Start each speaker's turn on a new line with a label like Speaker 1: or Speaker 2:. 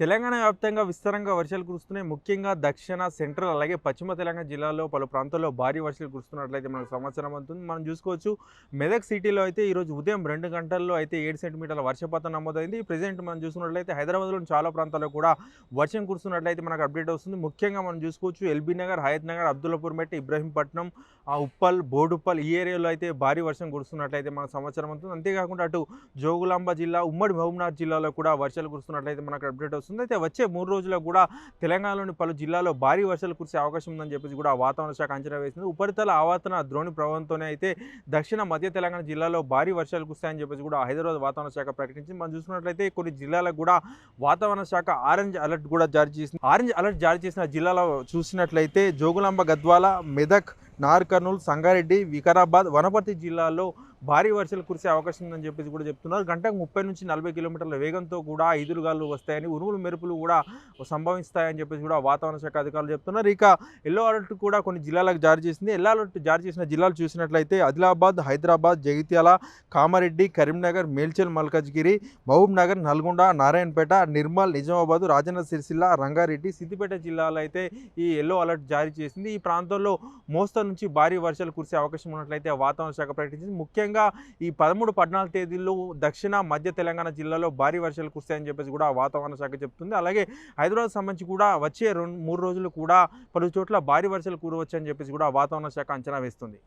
Speaker 1: తెలంగాణ వ్యాప్తంగా విస్తారంగా వర్షాలు కురుస్తున్నాయి ముఖ్యంగా దక్షిణ సెంట్రల్ అలాగే పశ్చిమ తెలంగాణ జిల్లాలో పలు ప్రాంతాల్లో భారీ వర్షాలు కురుస్తున్నట్లయితే మనకు సమాచారం అవుతుంది మనం చూసుకోవచ్చు మెదక్ సిటీలో అయితే ఈరోజు ఉదయం రెండు గంటల్లో అయితే ఏడు సెంటీమీటర్ల వర్షపాతం నమోదైంది ప్రజెంట్ మనం చూసుకున్నట్లయితే హైదరాబాద్లోని చాలా ప్రాంతాల్లో కూడా వర్షం కురుస్తున్నట్లయితే మనకు అప్డేట్ వస్తుంది ముఖ్యంగా మనం చూసుకోవచ్చు ఎల్బీ నగర్ హయత్ నగర్ అబ్దుల్లాపూర్ మెట్ ఇబ్రహీంపట్నం ఉప్పల్ బోడుప్పల్ ఈ ఏరియాలో అయితే భారీ వర్షం కురుస్తున్నట్లయితే మనకు సమాచారం అవుతుంది అంతేకాకుండా అటు జోగులాంబ జిల్లా ఉమ్మడి మహబూబ్నాథ్ జిల్లాలో కూడా వర్షాలు కురుస్తున్నట్లయితే మనకు అప్డేట్ వస్తుంది అయితే వచ్చే మూడు రోజులకు కూడా తెలంగాణలోని పలు జిల్లాల్లో భారీ వర్షాలు కురిసే అవకాశం ఉందని చెప్పేసి కూడా వాతావరణ శాఖ అంచనా వేసింది ఉపరితల ఆవర్తన ద్రోణి ప్రభావంతోనే అయితే దక్షిణ మధ్య తెలంగాణ జిల్లాలో భారీ వర్షాలు కురుస్తాయని చెప్పేసి కూడా హైదరాబాద్ వాతావరణ శాఖ ప్రకటించింది మనం చూసుకున్నట్లయితే కొన్ని జిల్లాలకు కూడా వాతావరణ శాఖ ఆరెంజ్ అలర్ట్ కూడా జారీ చేసింది ఆరెంజ్ అలర్ట్ జారీ చేసిన జిల్లాలో చూసినట్లయితే జోగులాంబ గద్వాల మెదక్ నార్కర్నూల్ సంగారెడ్డి వికారాబాద్ వనపర్తి జిల్లాల్లో భారీ వర్షాలు కురిసే అవకాశం ఉందని చెప్పేసి కూడా చెప్తున్నారు గంటకు ముప్పై నుంచి నలభై కిలోమీటర్ల వేగంతో కూడా ఈదురుగాలు వస్తాయని ఉరుములు మెరుపులు కూడా సంభవిస్తాయని చెప్పేసి కూడా వాతావరణ శాఖ అధికారులు చెప్తున్నారు ఇక ఎల్లో అలర్ట్ కూడా కొన్ని జిల్లాలకు జారీ చేసింది ఎల్లో అలర్ట్ జారీ చేసిన జిల్లాలు చూసినట్లయితే ఆదిలాబాద్ హైదరాబాద్ జగిత్యాల కామారెడ్డి కరీంనగర్ మేల్చల్ మల్కజ్గిరి మహబూబ్ నగర్ నల్గొండ నారాయణపేట నిర్మల్ నిజామాబాద్ రాజన్న సిరిసిల్ల రంగారెడ్డి సిద్దిపేట జిల్లాలో అయితే ఈ ఎల్లో అలర్ట్ జారీ చేసింది ఈ ప్రాంతంలో మోస్తరు నుంచి భారీ వర్షాలు కురిసే అవకాశం ఉన్నట్లయితే వాతావరణ శాఖ ప్రకటించింది ముఖ్యంగా ముఖ్యంగా ఈ పదమూడు పద్నాలుగు తేదీల్లో దక్షిణ మధ్య తెలంగాణ జిల్లాలో భారీ వర్షాలు కురిస్తాయని చెప్పేసి కూడా వాతావరణ శాఖ చెప్తుంది అలాగే హైదరాబాద్ సంబంధించి కూడా వచ్చే రెండు మూడు రోజులు కూడా పలు చోట్ల భారీ వర్షాలు కురవచ్చు అని చెప్పేసి కూడా వాతావరణ శాఖ అంచనా వేస్తుంది